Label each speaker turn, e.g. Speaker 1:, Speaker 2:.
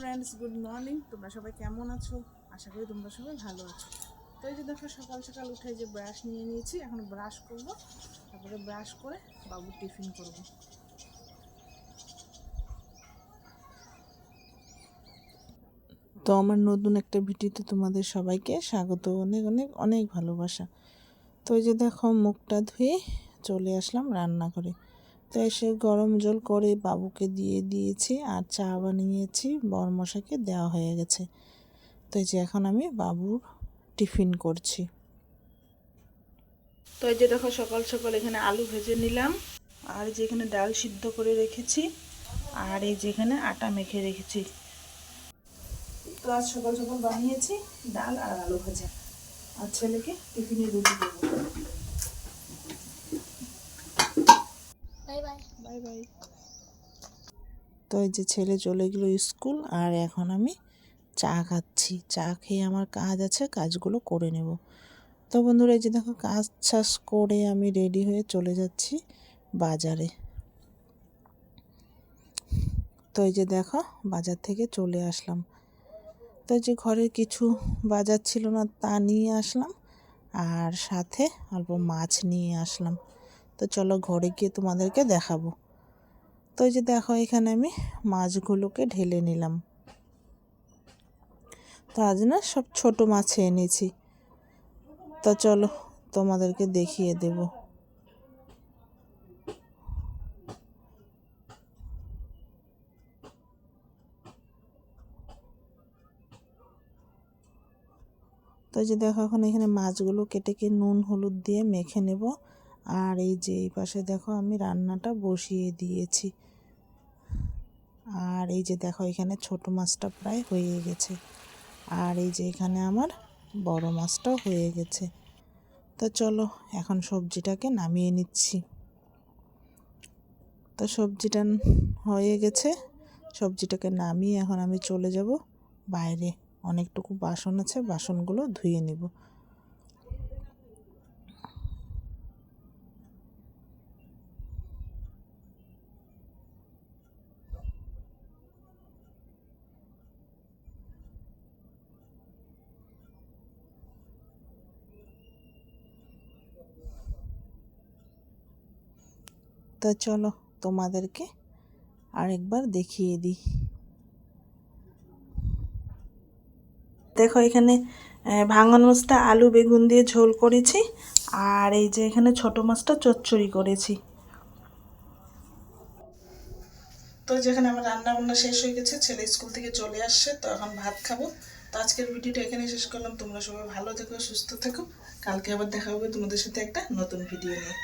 Speaker 1: Friends good morning তোমরা সবাই কেমন আছো? আশা করি তোমরা সবাই ভালো আছো। তো এই যে দেখো, সকাল সকাল উঠে যে ব্রাশ নিয়ে নিয়েছি, এখন ব্রাশ করব। তারপরে ব্রাশ করে বাবুর টিফিন করব। তো আমার নতুন একটা ভিডিওতে তোমাদের সবাইকে স্বাগত, অনেক অনেক অনেক ভালোবাসা। তো এই যে দেখো, মুখটা ধুয়ে চলে আসলাম রান্না করে তো এসে গরম জল করে বাবুকে দিয়ে দিয়েছি আর চা বানিয়েছি বরমশাকে দেওয়া হয়ে গেছে। তো এই যে এখন আমি বাবুর টিফিন করছি। তো এই যে দেখো সকাল সকাল এখানে আলু ভেজে নিলাম, আর যে এখানে ডাল সিদ্ধ করে রেখেছি, আর এই যে এখানে আটা মেখে রেখেছি। তো আজ সকাল সকাল বানিয়েছি ডাল আর আলু ভাজা। আর ছেলেকে টিফিনে রুটি দেবো। তো এই যে ছেলে চলে গেলো স্কুল, আর এখন আমি চা খাচ্ছি। চা খেয়ে আমার কাজ আছে, কাজগুলো করে নেব। তো বন্ধুরা, এই যে দেখো, কাজ ছাস করে আমি রেডি হয়ে চলে যাচ্ছি বাজারে। তো এই যে দেখো, বাজার থেকে চলে আসলাম। তো যে ঘরের কিছু বাজার ছিল না, তা নিয়ে আসলাম। আর সাথে অল্প মাছ নিয়ে আসলাম। তো চলো ঘরে গিয়ে তোমাদেরকে দেখাবো। তো এই যে দেখো, এখানে আমি মাছগুলোকে ঢেলে নিলাম। তো আজ না সব ছোট মাছ এনেছি। তো চলো তোমাদেরকে দেখিয়ে দেব। তো যে দেখো, এখন এখানে মাছগুলো কেটে কেটে নুন, হলুদ দিয়ে মেখে নেব। আর এই যে এই পাশে দেখো আমি রান্নাটা বসিয়ে দিয়েছি। আর এই যে দেখো এখানে ছোট মাছটা প্রায় হয়ে গেছে। আর এই যে এখানে আমার বড় মাছটাও হয়ে গেছে। তো চলো, এখন সবজিটাকে নামিয়ে নিচ্ছি। তো সবজিটা হয়ে গেছে। সবজিটাকে নামিয়ে এখন আমি চলে যাব বাইরে। অনেকটুকু বাসন আছে, বাসনগুলো ধুয়ে নেব। তো চলো তোমাদেরকে আরেকবার দেখিয়ে দিই। দেখো এখানে ভাঙন মাছটা আলু, বেগুন দিয়ে ঝোল করেছি আর এই যে এখানে ছোট মাছটা চচ্চড়ি করেছি। তো যেখানে আমার রান্না বান্না শেষ হয়ে গেছে, ছেলে স্কুল থেকে চলে আসছে, তো এখন ভাত খাব। তো আজকের ভিডিওটা এখানে শেষ করলাম। তোমরা সবাই ভালো থেকো, সুস্থ থেকো। কালকে আবার দেখা হবে তোমাদের সাথে একটা নতুন ভিডিও নিয়ে।